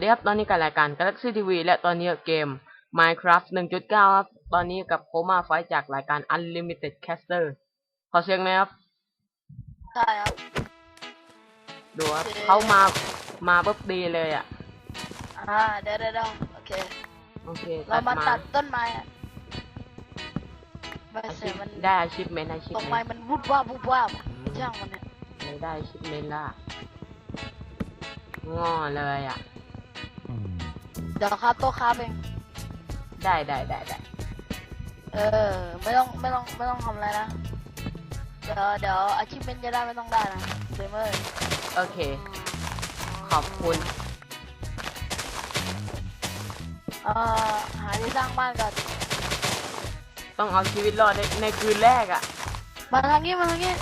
ดีครับ ตอนนี้กับรายการ Galaxy TV และตอนนี้เกม Minecraft 1.9 ครับ ตอนนี้กับโคมาไฟจากรายการ Unlimited Caster ขอเสียงหน่อยครับใช่ครับ ดูครับโอเคเขามา มาปุ๊บดีเลยอะ อ่า เดี๋ยวเดี๋ยวเดี๋ยวโอเค โอเค เรามาตัตัดดต้นไม้อะไม่อาใช่ชีพมันได้อาชีพเมนอาชีพต้นเมไม้นมันวุบวาบวุบวาบอะช่างมันเนี่ยได้อาชีพเมนละง้อเลยอะ เดี๋ยวครับโต๊ะครับเองได้ได้ได้ได้เออ ไม่ต้องไม่ต้องไม่ต้องทำอะไรนะ เดี๋ยวเดี๋ยวอาชีพเป็นจะได้ไม่ต้องได้นะเดมเมอร์โอเค ขอบคุณ เอ่อหาที่สร้างบ้านก่อนต้องเอาชีวิตรอดในในคืนแรกอะ มาทางนี้มาทางนี้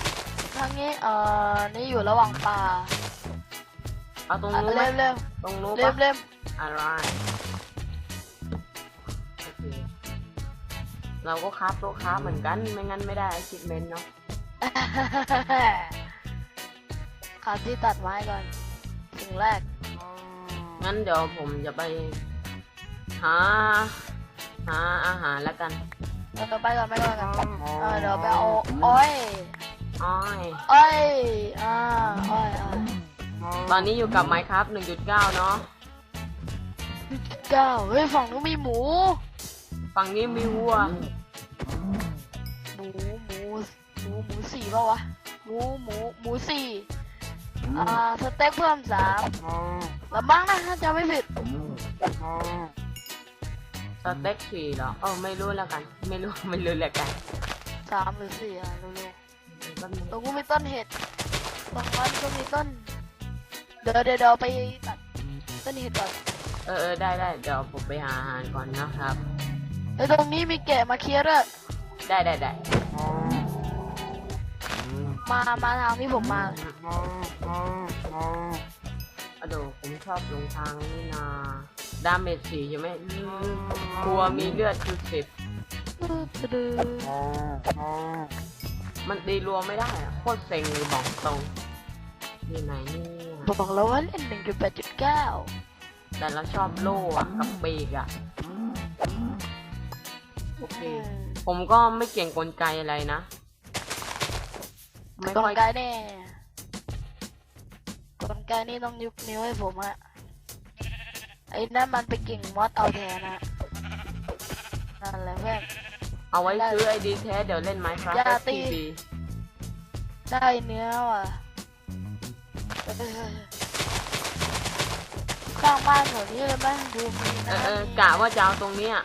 ทางนี้เอ่อนี่อยู่ระหว่างป่าเอาตรงอะนู้นไหมเริ่มเริ่มตรงนู้นเริ่มปะเริ่ม อะไรโอเคเราก็คราฟโต๊ะคราฟเหมือนกัน ไม่งั้นไม่ได้ achievement เนาะขาที่ตัดไม้ก่อนสิ่งแรก งั้นเดี๋ยวผมจะไป หา หาอาหารแล้วกันเออไปก่อนไปก่อนก่อนเออเดี๋ยวไปเอาอ้อยอ้อยอ้อยอ่าอ้อยอ้อยตอนนี้อยู่กับ Minecraft 1.9 เนาะ เก้าเฮ้ยฝั่งนู้นมีหมู ฝั่งนี้มีวัว หมูหมูหมูหมูสี่ป่าวะหมูหมูหมูสี่อ่าสเต็กเพิ่มสามแล้วบ้างนะถ้าจำไม่ผิดสเต็กสี่เหรอเออไม่รู้แล้วกัน ไม่รู้ไม่รู้แล้วกันสามหรือสี่อะเร็วแป๊บนึงๆตรงกูมีต้นเห็ดตรงนั้นก็มีต้น เดี๋ยวเดี๋ยวเดี๋ยวไปตัดต้นเห็ดก่อน เออเออได้ได้เดี๋ยวผมไปหาอาหารก่อนนะครับเฮ้ยตรงนี้มีแกะมาเคลียร์ด้วยได้ได้ได้มา มาทางที่ผมมาอะโดผมชอบลงทางนี่นาดาเมจสี่ใช่ไหมอืมกลัวมีเลือดคือสิบมันตีรัวไม่ได้อะโคตรเซ็งเลยบอกตรงนี่ไหนเนี่ย บอกแล้วว่าเล่นหนึ่งจุดแปดจุดเก้า แต่เราชอบโล่อะกับปีกอะโอเค ผมก็ไม่เก่งกลไกอะไรนะ ไม่กลค่อยไกแน่กลไกนี่ต้องยุบนิ้วให้ผมอะไอ้นั่นมันไปเก่งมอสเอาแทนนะนั่นแหละเพื่อนเอาไว้ซื้อไอดีแท้เดี๋ยวเล่น Minecraft อย่าตี STV ได้เนื้อว่ะเออ สร้างบ้านแถวนี้เลยไหมดูมีเอนะอเออกะว่าจะเอาตรงเนี้ย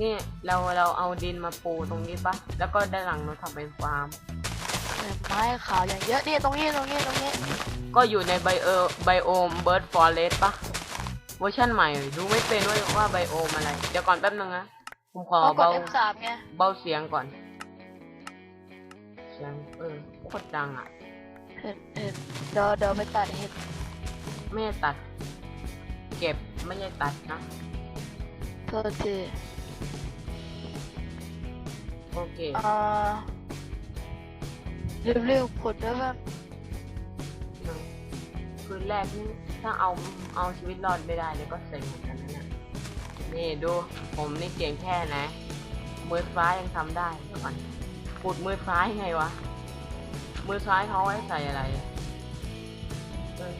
นี่เราเราเอาดินมาปูตรงนี้ปะแล้วก็ด้านหลังเราทำเป็นฟาร์มไม้ขาวอย่างเยอะนี่ตรงนี้ตรงนี้ตรงนี้ก็อยู่ในไบเออไบโอมเบิร์ดฟอเรสปะเวอร์ชันใหม่ดูไม่เป็นว่าว่าไบโอมอะไร เดี๋ยวก่อนแป๊บนึงนะ ผมขอเอากด เบา F3 ไงเบาเสียงก่อน เสียงเออโคตรดังอะ เห็ดเห็ดเดี๋ยวเดี๋ยวไปตัดเห็ด ไม่ได้ตัด เก็บไม่ได้ตัดนะโทษทีโอเคอ่าเร็วๆผลด้วยเพื่อนคืนแรกนี่ถ้าเอาเอาชีวิตรอดไม่ได้เนี่ยก็เซ็งเหมือนกันนะเนี่ยนี่ดูผมนี่เก่งแค่ไหนมือซ้ายยังทำได้เดี๋ยวก่อนปุดมือซ้ายไงวะมือซ้ายเขาไว้ใส่อะไรเออ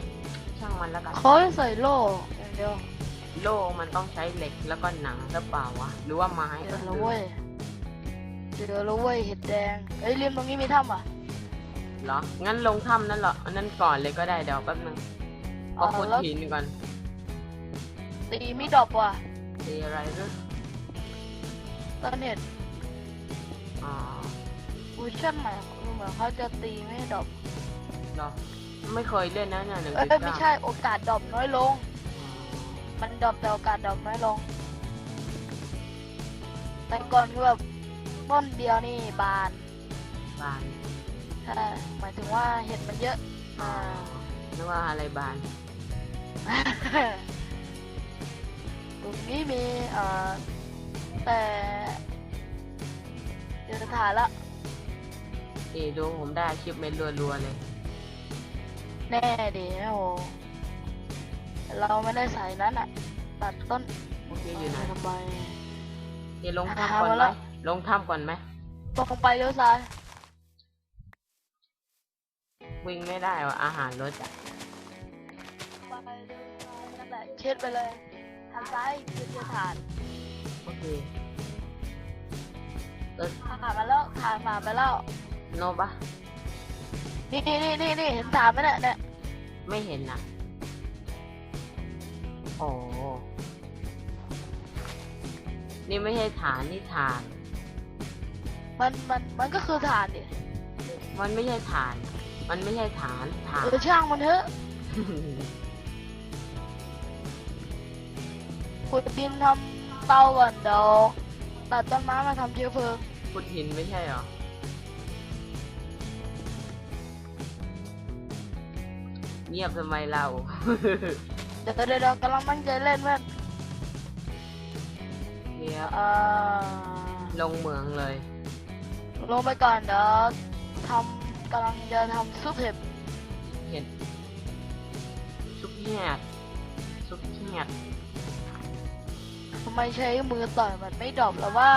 ช่างมันแล้วกัน เขาให้ใส่โล่อย่างเดียวโล่มันต้องใช้เหล็กแล้วก็หนังหรือเปล่าวะ หรือว่าไม้เดี๋ยวแล้วเว้ยเดี๋ยวแล้วเว้ยเห็ดแดงเอ้ยริมตรงนี้มีถ้ำอะเหรอ งั้นลงถ้ำนั่นเหรออันนั้นก่อนเลยก็ได้เดี๋ยวแป๊บนึงเอาขุดแล้วหินก่อนตีมีดอกว่ะตีอะไรหรือต้นเห็ดอ๋อเวอร์ชันใหม่เหมือนเขาจะตีไม่ให้ดอกเหรอ ไม่เคยเล่นนะเนี่ยหนึ่งเอ้จุยดไม่เก้าใช่โอกาสดอกน้อยลง มันดอกแต่โอกาสดอกน้อยลงแต่ก่อนคือแบบต้นเดียวนี่บานบานใช่หมายถึงว่าเห็ดมันเยอะอ๋ออ่านึกว่าอะไรบาน ตรงนี้มีเอ่อแต่เจอฐานละนี่ดูผมได้คลิปเม็ดรัวๆเลย แน่ดีนะโหเราไม่ได้ใส่นั้นอะ ตัดต้นโอเคอยู่ไหนทำไมเดี๋ยวลงถ้ำก่อนหามาไหแล้มวลงถ้ำก่อนไหมตรงไปเลี้ยวซ้าย วิ่งไม่ได้ว่ะอาหารรถอะไปเลี้ยวซ้ายนั่นแหละเช็ดไปเลยทางซ้ายคือจะฐานโอเคเออผ่านมาแล้วผ่านผ่านไปแล้วโนปะ นี่นี่นี่นี่นี่เห็นฐานไหมเนี่ยเนี่ยไม่เห็นนะโอ้นี่ไม่ใช่ฐานนี่ฐาน มันมันมันก็คือฐานดิมันไม่ใช่ฐาน มันไม่ใช่ฐานฐานเออช่างมันเถอะขุดดินทำเตาก่อนเดี๋ยวตัดต้นไม้มาทำเชื้อเพลิงขุดหินไม่ใช่เหรอ เงียบทำไมเรา เดี๋ยวเดี๋ยวเดี๋ยวกำลังตั้งใจเล่นเพื่อนเงียบเอ่อลงเหมืองเลย ลงไปก่อนเดี๋ยวทำกำลังจะทำซุปเห็บเห็ดซุปแหดซุปแหดทำไมใช้มือต่อยมันไม่ดรอปแล้วว่า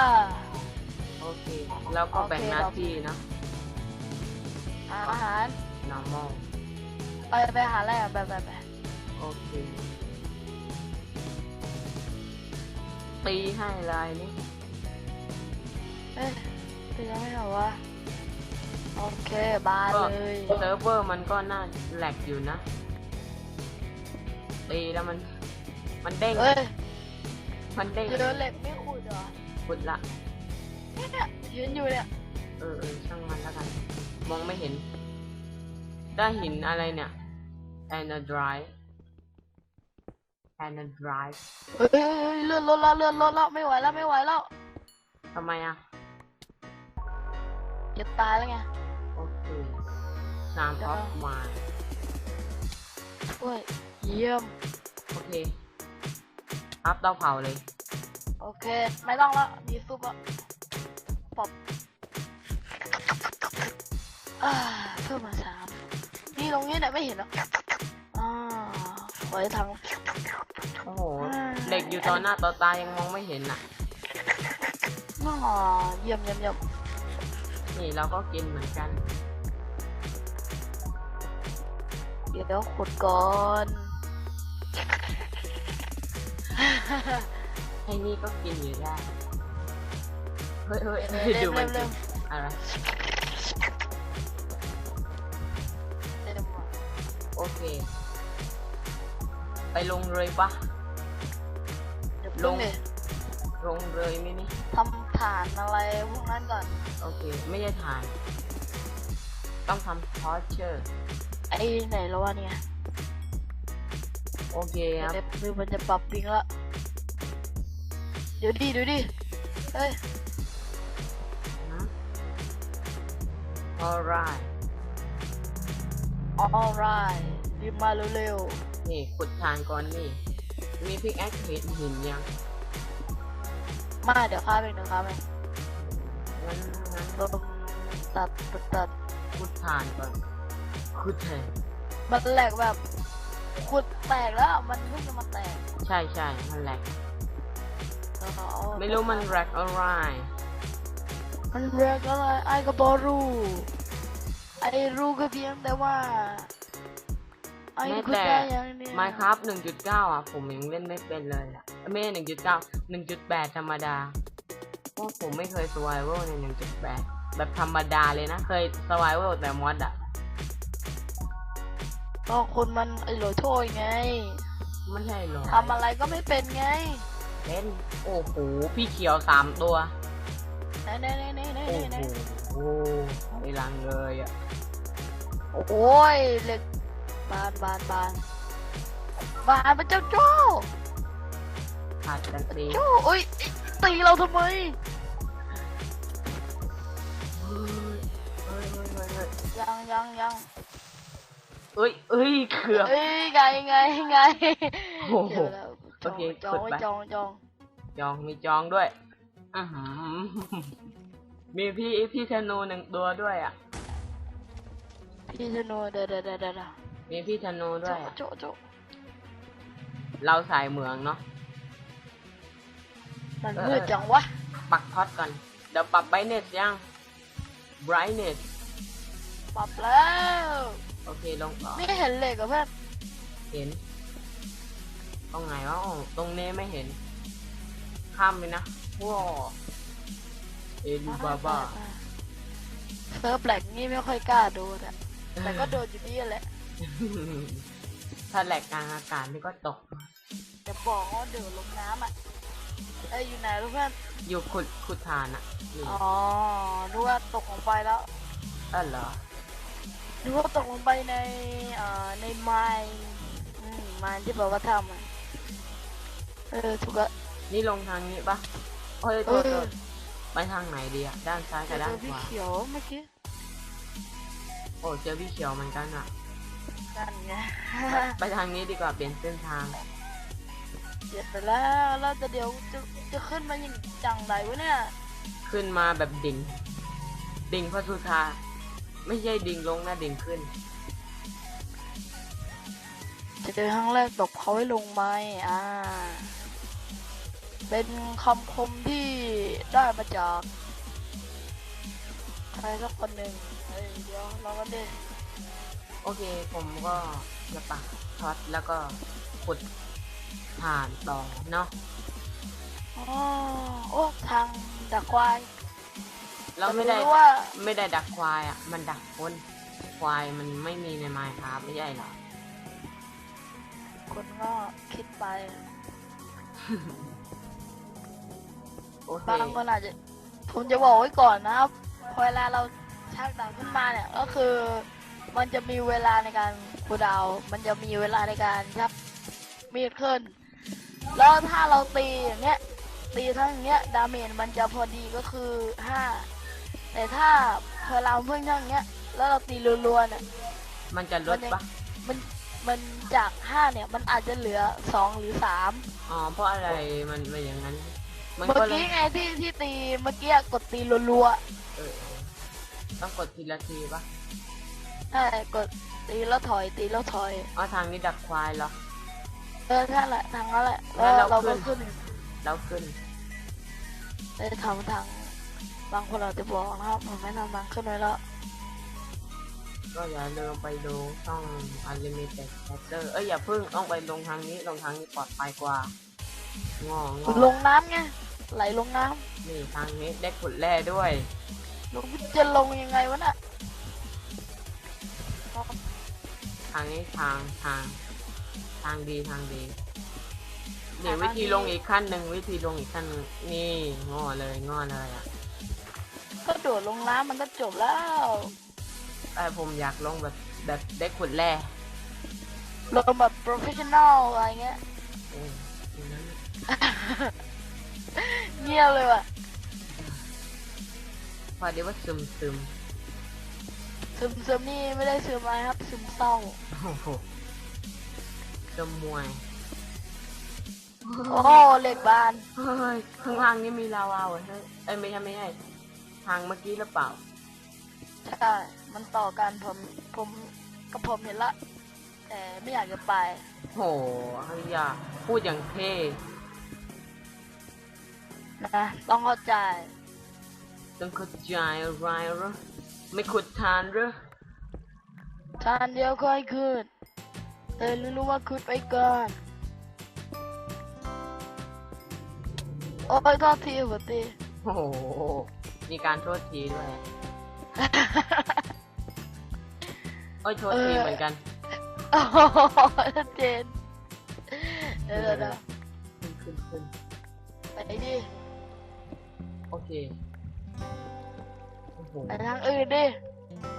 โอเค แล้วก็โอเคแบ่งหน้าเราที่เนอะอาหาร normal ไปไปหาอะไรอะไปไปไปโอเค ตีให้ลายนี่เอ๊ะไปยังไม่เหรอวะโอเคบานก็เลยเซิร์ฟเวอร์มันก็น่าแหลกอยู่นะ ตีแล้วมัน มันเด้ง เอ้ยมันเด้งเจอเหล็กไม่ขุดเหรอขุดละเนี่ยยืนอยู่เนี่ยเออเออช่างมันแล้วกัน มองไม่เห็น ได้หินอะไรเนี่ย and a drive and a drive เฮ้ยเฮ้ยเฮ้ยเลื่อนรถแล้วเลื่อนรถแล้วไม่ไหวแล้วไม่ไหวแล้วทำไมอะจะตายแล้วไงโอเคสามออฟมาเฮ้ยเยี่ยมโอเคอัพเตาเผาเลย โอเค ไม่ต้องแล้วมีซุปแล้วปอบอ่าเพิ่มมาสามนี่ตรงนี้เนี่ยไม่เห็นหรอกอ่า ไว้ทางโอ้โห เด็กอยู่ต่อหน้าต่อตายังมองไม่เห็นอะ น่าเยี่ยมเยี่ยมเยี่ยมนี่เราก็กินเหมือนกัน เดี๋ยวขุดก่อนให้นี่ก็กินอยู่ได้ เฮ้ยเฮ้ยเร็วเฮ้ยเร็ดูวมันเร็กิวนอะไรเร็วโอเค ไปลงเลยปะเดี๋ยวลลงงดิลงเลยไหมนี่ทำฐานอะไรพวกนั้นก่อน โอเค ไม่ใช่ฐาน ต้องทำทอร์เชอร์ไอ้ไหนแล้ววะเนี่ย โอเคครับเดี๋ยวมือมันจะปรับปิงละเดี๋ยวดิเดี๋ยวดิเฮ้ยฮะ alright alright รีบมาเร็ว นี่ขุดทานก่อนนี่ มีพิกแอคเห็นหินยังๆมาเดี๋ยวข้าไปเดี๋ยวข้าไปงั้นงั้นลมตัดตัดตัดขุดทานก่อนขุดแทนมันแหลกแบบขุดแตกแล้วมันเพิ่งจะมาแตกใช่ใช่มันแหลกแล้วก็เอาไม่รู้มันแหลกอะไรมันแหลกอะไรไอ้ก็บอรู้ไอ้รู้ก็เพียงแต่ว่าไอ้ แม้ขุดแต่ได้อย่างเนี้ย Minecraft 1.9อะ ผมยังเล่นไม่เป็นเลยอะไม่ใช่1.9 1.8ธรรมดาเพราะผมไม่เคย survival ใน1.8แบบธรรมดาเลยนะ เคย survival แต่มอดอะก็คนมันไอ้โหลโทยไงไม่ใช่หรอทำอะไรก็ไม่เป็นไงเล่นโอ้โหพี่เขียวสามตัวไหนไหนไหนไหนไหนโอ้ไหนโหไอ้ลังเลยอะโอ้ยเหล็ก บานบานบานบานเป็นเจ้าโจ้ขาดกันตีโจ้เอ้ยตีเราทำไมเฮ้ยเฮ้ยเฮ้ยเฮ้ยเฮ้ยยังยังยังเอ้ยเอ้ยเกือบเอ้ยไงไงไงโอ้โหเดี๋ยวแล้วจโอองเคจองขุดไว้ไปจองจองจองมีจองด้วยอือหือมีพี่พี่ธนูหนึ่งตัวด้วยอะพี่ธนูเดี๋ยวเดี๋ยวเดี๋ยวเดี๋ยว มีพี่ธนูด้โจ้วยอะโจ้โจ้เราสายเหมืองเนาะ มันเออมืดจังวะ ปักท็อตก่อน เดี๋ยวปรับไบเนสยัง brightness ปรับแล้ว โอเคลงต่อไม่เห็นเหล็กกับเพื่อนเห็นตรงไหนวะอ๋อตรงนี้ไม่เห็น ข้ามไปนะว้าวเอลูบาบาเซิร์ฟแหลกนี่ไม่ค่อยกล้าโดนอะแต่ก็โดนอยู่ดีแหละ ถ้าแหลกกลางอากาศนี่ก็ตก จะบอกว่าเดือดลงน้ำอะเอ้ยอยู่ไหนลูกเพื่อนอยู่ขุดขุดฐานอะนี่อ๋อนึกว่าตกลงไปแล้วเออเหรอนึกว่าตกลงไปในเอ่อในไมน์อืมไมน์ที่บอกว่าทำอะเออถูกละ นี่ลงทางนี้ปะโอ้ยโทษเออ โทษไปทางไหนดีอะด้านซ้ายเจกับด้านอขพี่วาเขียวเมื่อกี้โอ้เจอพี่เขียวเหมือนกันอะ นั่นไงไปทางนี้ดีกว่าเปลี่ยนเส้นทางเจ็บไปแล้วแล้วจะเดี๋ยวจะจะขึ้นมาอย่างจังไรวะเนี่ย ขึ้นมาแบบดิ่ง ดิ่งพระสุธา ไม่ใช่ดิ่งลงนะดิ่งขึ้น จะเจอครั้งแรกตบเขาให้ลงไหมอ่า เป็นคำคมที่ได้มาจากใครสักคนหนึ่งเฮ้ยเดี๋ยวเราก็เด็ โอเคผมก็จะปักท็อตแล้วก็ขุดผ่านต่อเนาะอ๋อโอ้ทางดักควาย เราไม่ได้แต่รู้ว่า ไม่ได้ดักควายอะ มันดักคนควายมันไม่มีในไมค์ครับไม่ใช่เหรอ คนก็คิดไปโอเค บางคนอาจจะผมจะบอกไว้ก่อนนะครับพอเวลาเราชักดาบขึ้นมาเนี่ยก็คือ มันจะมีเวลาในการคูลดาวน์มันจะมีเวลาในการชักมีดขึ้น แล้วถ้าเราตีอย่างเงี้ย ตีทั้งอย่างเงี้ย ดาเมจมันจะพอดีก็คือห้า แต่ถ้าพอเราเพิ่งทั้งเงี้ย แล้วเราตีรัวๆเนี่ย มันจะลดปะมัน มันจากห้าเนี่ย มันอาจจะเหลือสองหรือสาม อ๋อ เพราะอะไร มันเป็นอย่างนั้น มันเมื่ก็อเลยกี้ไงที่ที่ตี เมื่อกี้กดตีรัวเออเออต้องกดทีละทีปะๆ ใช่กดตีแล้วถอยตีแล้วถอย อ๋อทางนี้ดักควายเหรอ เออท่านแหละทางนั้นแหละแล้แล้ววเราเราก็ขึ้ขึ้น น แล้วขึ้นไปทำทางบางคนอาจจะบอกนะครับผมไม่ทำทางขึ้นไว้แล้ว ก็อย่าลืมไปดูช่อง Unlimited Chapter เอ้ยอย่าเพึ่งต้องไปลงทางนี้ลงทางนี้ปลอดภัยกว่างองอลงน้ำไงไหลลงน้นี่ทางนี้ได้ขุดแร่ด้วยำลงจะลงยังไงวะน่ะ ทางนี้ทางทาง ทางดีทางดีนี่วิธีลงอีกขั้นหนึ่งวิธีลงอีกขั้นหนึ่งนี่งอเลยงอเลยอะก็โดดลงน้ำมันก็จบแล้วแต่ผมอยากลงแบบแบบได้ขุดแร่ลงแบบ professional อะไรเงี้ยเอออย่างนั้นเงียบเลยว่ะพอเดี๋ยวว่าซึมซึม ซึมซึมนี่ไม่ได้ซึมอะไรครับ ซึมเศร้า โอ้โหซึมมวยโอ้เหล็กบาน เฮ้ยข้างล่างนี่มีลาวาเหรอเฮ้ยเอ้ยไม่ใช่ไม่ใช่ทางเมื่อกี้หรือเปล่า ใช่ มันต่อกันผมผมกับผมเห็นละ แต่ไม่อยากจะไปโหเฮ้ยอย่าพูดอย่างเท่นะต้องเข้าใจ ต้องเข้าใจอะไรเหรอ ไม่ขุดทานเหรอทานเดียวค่อยขึ้นแต่รู้ว่าขึ้นไปก่อนโอ้ยโทษทีหัวตีโอ้โห มีการโทษทีด้วย โอ้ยโทษทีเหมือนกันโอ้โหชัดเจนเดี๋ยวเดี๋ยวเดี๋ยวขึ้นขึ้นขึ้นไปดิ โอเคโอ้โห ไปทางอื่นดิ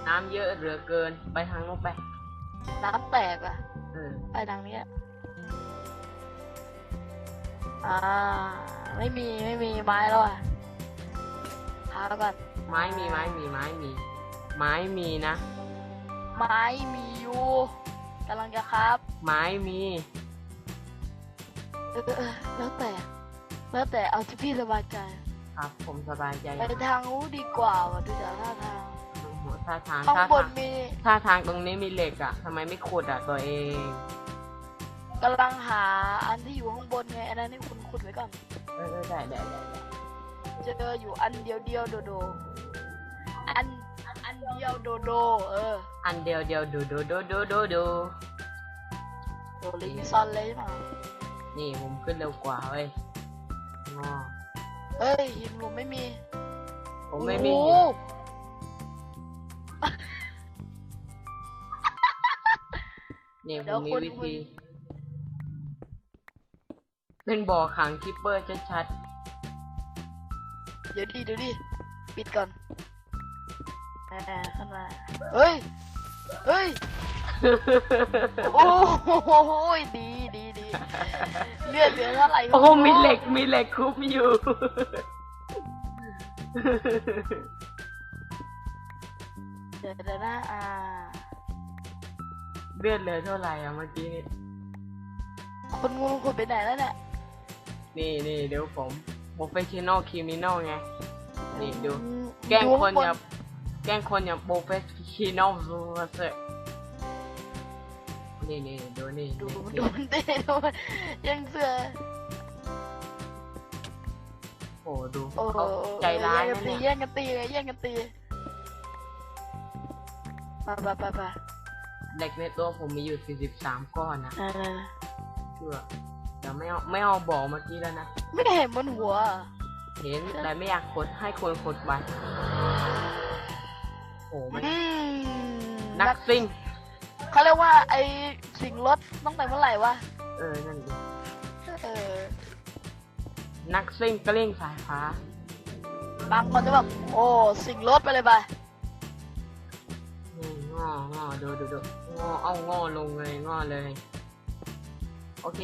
น้ำเยอะเหลือเกิน ไปทางโน้นไป น้ำแตกอะ เออ ไปทางเนี้ยอ่า ไม่มีไม่มีไม้แล้วอะพาก่อน ไม้มีไม้มีไม้มี ไม้มีนะ ไม้มีอยู่กำลังจะครับ ไม้มี เออเออแล้วแต่ แล้วแต่เอาที่พี่สบายใจ ครับ ผมสบายใจไปทางนู้นดีกว่าว่ะดูจากท่าทางโอ้โหท่าทางข้างท่าบทานงมีท่าทางตรงนี้มีเหล็กอะทำไมไม่ขุดอะตัวเองเอกำลังหาอันที่อยู่ข้างบนไงอันนั้นให้คุณขุดไว้ก่อนเออเออได้ได้ได้ได้เจออยู่อันเดียวเดียวโดโด อันอันเดียวโดโด เอออันเดียวเดียวดูดูดูดูดูดูโดลิซอนเลยใช่ไหมนี่ผมขึ้นเร็วกว่าเว้ยงอ เฮ้ยหินผมไม่มี ผมไม่มี โอ้หิโหนนี่ผมมีวิธี เป็นบ่อขังคิปเปอร์ชัดเดี๋ยวดิเดี๋ยวดิปิดก่อนอ่าขึ้นมาเฮ้ย เฮ้ย ๆ โอ้โหดีดีดี เลือดเหลือเท่าไหร่โอ้มีเหล็กมีเหล็กคุบอยู่ เดี๋ยวเดี๋ยวนะอ่าเลือดเหลือเท่าไหร่อะเมื่อกี้นี่คนงูขุดไปไหนแล้วเนี่ยนี่นี่เดี๋ยวผม professional criminal ไง นี่ดูอืมแกล้งดูคนข้างบอย่าแกล้งคนอย่า professional ซูเซอร์ นี่นี่ดูนี่ดูนี่ดูมันเต้ดูมันยังเสือโอ้ดูโอ้โหเขาใจร้ายนะแย่เนี่ยงกันตีแย่งกันตีแย่งกันตีไปไปไปไปเด็กในตัวผมมีอยู่43ก้อนนะอ่าเชื่อเดี๋ยวไม่เอาไม่เอาบอกเมื่อกี้แล้วนะ ไม่เห็นบนหัว เห็นแต่ไม่อยากกดให้คนกดไปโอ้มันอืมนักซิ่ง เขาเรียกว่าไอสิ่งรถตั้งแต่เมื่อไหร่วะ เออ นั่นดิเออ นักซิ่งกลิ้งสายฟ้า บางคนจะแบบ โอ้ สิ่งรถไปเลยไปนี่งองอดูดูดูงอเอางอลงเลยงอเลย โอเค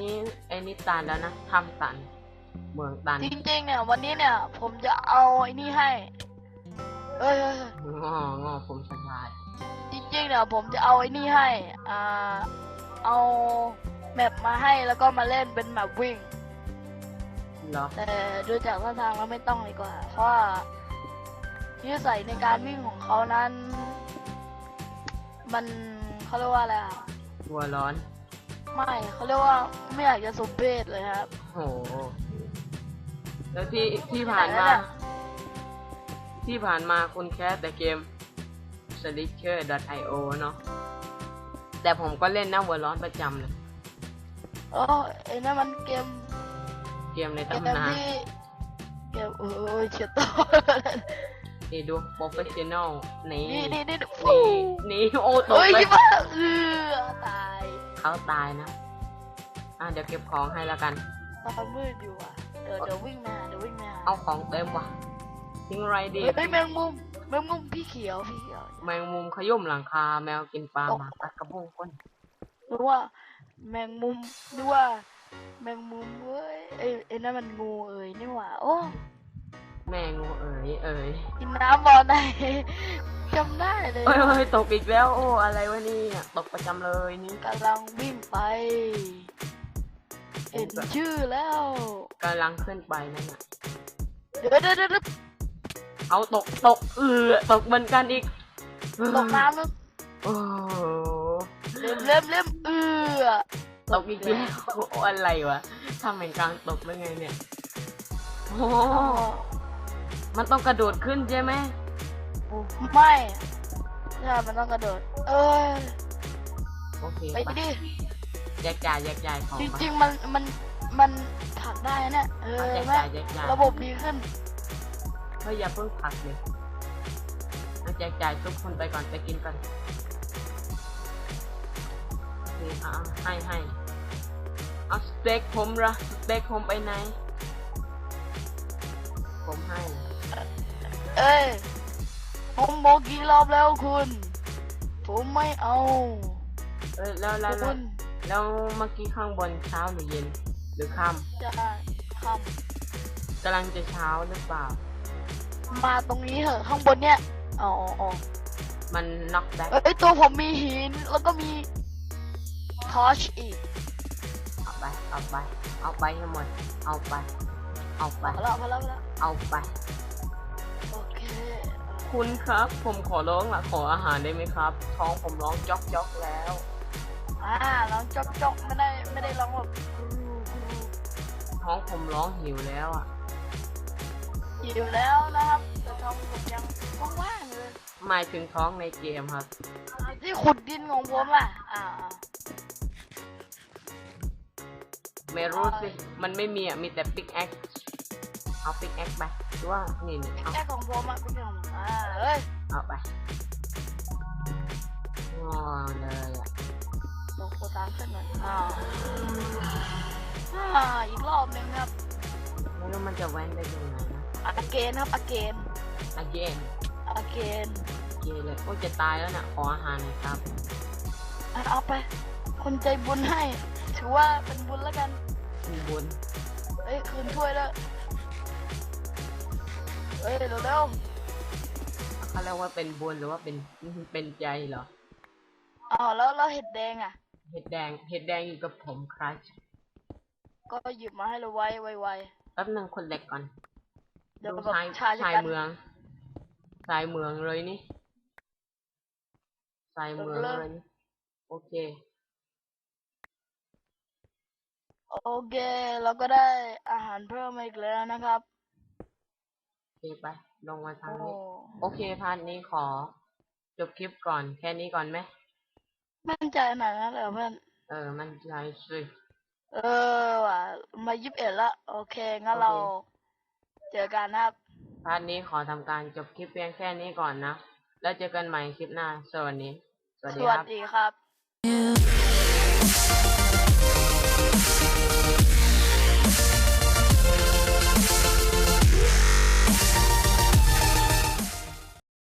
นี่ไอ้นี่ตันแล้วนะทำตัน เมืองตัน จริงๆเนี่ย วันนี้เนี่ย ผมจะเอาไอ้นี่ให้ เอ้ยเอ้ยเอ้ยงองอผมสบายจ ริงๆเนี่ยผมจะเอาไอ้นี่ให้อ่าเอาแมปมาให้แล้วก็มาเล่นเป็นแมปวิ่ง เหรอ แต่ดูจากท่าทางแล้วไม่ต้องดีกว่า เพราะว่านิสัยในการวิ่งของเขานั้น มันเขาเรียกว่าอะไรอะหัวร้อน ไม่เขาเรียกว่าไม่อยากจะสมเพศเลยครับโห แล้วที่ที่ผ่านมาไหนแล้วเนี่ยที่ผ่านมาคุณแค่แต่เกม slicker.io เนาะแต่ผมก็เล่นหน้าหัวร้อนประจำเลยโอ้ไอ้นั่นมันเกมเกมในเกมตำนานที่เกมโอ้ยเฉียดตัวนี่ดู professional นี่นี่นี่นี่นี่นี่โอ้ตกเฮ้ยไปชิบ้าเออตายเขาตายนะ อะเดี๋ยวเก็บของให้แล้วกันตอนมืดอยู่อะเดี๋ยวเดี๋ยววิ่งมาเดี๋ยววิ่งมาเอาของเต็มว่ะ ทิ้งไรดี เฮ้ยแมงมุมแมงมุมพี่เขียวพี่เขียวแมงมุมขยุ่มหลังคา แมวกินปลาตกหมากัดกระพุ้งก้นหรือว่าแมงมุมหรือว่า แมงมุมเว้ยไอ้ไอ้นั่นมันงูเอ่ยนี่หว่าโอ้แม่งูเอ๋ยเอ๋ยกินน้ำบ่อไหนจำได้เลยเอ้ยเอ้ยตกอีกแล้ว โอ้อะไรวะนี่ตกประจำเลยนี่กำลังวิ่งไปเห็นชื่อแล้วกำลังขึ้นไปนั่นน่ะเดี๋ยวเดี๋ยวเดี๋ยว เดี๋ยวเอาตกตกเออตกเหมือนกันอีกตกน้ำแล้วโอ้โหเล่มเล่มเล่มเออตกอีกแล้วโอ้อะไรวะทำเหมือนกลางตกได้ไงเนี่ยโอ้อ๋อมันต้องกระโดดขึ้นใช่ไหมไม่ใช่มันต้องกระโดด เอ้ยโอเคไปไปดิแยกจ่ายแยกจ่ายของจไปริงๆมันมันมันผลักได้นะเนี่ยเออเอาแยกแม่จ่ายแยกจ่ายระบบดีขึ้น เฮ้ยอย่าเพิ่งผลักเลยเอาแจกจ่ายทุกคนไปก่อนไปกินกันโอเคอะให้ให้เอาสเต็กผมละสเต็กผมไปไหน ผมให้ เอ้ย ผมบอกกี่รอบแล้วคุณ ผมไม่เอา เออแล้วแล้วคุแล้วณแล้วเมื่อกี้ข้างบนเช้าหรือเย็น หรือค่จะทำกำลังจะเช้าหรือเปล่าำ มาตรงนี้เหอะข้างบนเนี่ยอ๋ออ๋ออ๋อมันน็อกแบ็คเอ้ยตัวผมมีหินแล้วก็มีทอชอีกเอาไปเอาไปเอาไปให้หมดเอาไป เอาไป พอแล้วพอแล้วพอแล้วเอาไป โอเคคุณครับ ผมขอร้องละขออาหารได้ไหมครับ ท้องผมร้องจ๊อกจ๊อกแล้วออ่าร้องจอกจอกไม่ได้ไม่ได้ร้องแบบท้องผมร้องหิวแล้วอะ อยู่แล้วนะครับแต่ท้องผมยังว่างๆอยู่เลยหมายถึงท้องในเกมครับ อ่าที่ขุดดินของผมอะอ่าไม่รู้สิ มันไม่มีอะ มีแต่ปิกแอคเอาปิกแอคไปหรือว่านี่นี่เอาแค่ของผมอะเป็นของอ่าเอ้ยเอาไปงอเลยอะโลโกตามขึ้นหน่อยอ่าอ่าอีกรอบหนึงครับ ไม่รู้มันจะแว้นได้ยังไง นะอเกนครับอเกน again อเกนเกเลยโอ้ยจะตายแล้วนะขออาหารหน่อยครับเอาไป คนใจบุญให้ ถือว่าเป็นบุญแล้วกันคุณบนเอ้ยคืนถ้วยแล้วเอ้ยเร็วเขาเรียกว่าเป็นบุญหรือว่าเป็นเป็นใจเหรอๆอ๋อแล้วแล้วเห็ดแดงอะ เห็ดแดง เห็ดแดงอยู่กับผมครัชก็หยิบมาให้เราไว้ไวแป๊บหนึงคนเล็กก่อนๆเดี๋ยวดูแบบชายชายชายกันเมืองชายเมืองเลยนี่ชายเมืองเลยนี่โอเค โอเค เราก็ได้อาหารเพิ่มมาอีกแล้วนะครับโอเคไป ลงมาทางโอ้นี้ โอเคพาร์ทนี้ขอ จบคลิปก่อน แค่นี้ก่อนไหมมั่นใจขนาดนั้นเลยเหรอเพื่อนเออ มันใจสิเออว่ะมายิบเอ็ดละ โอเค งั้นโอเคเรา เจอกันนะครับ พาร์ทนี้ขอทำการจบคลิปเพียงแค่นี้ก่อนนะ แล้วเจอกันใหม่คลิปหน้าสวัสดีสวัสสดีควัสรับ ดีครับ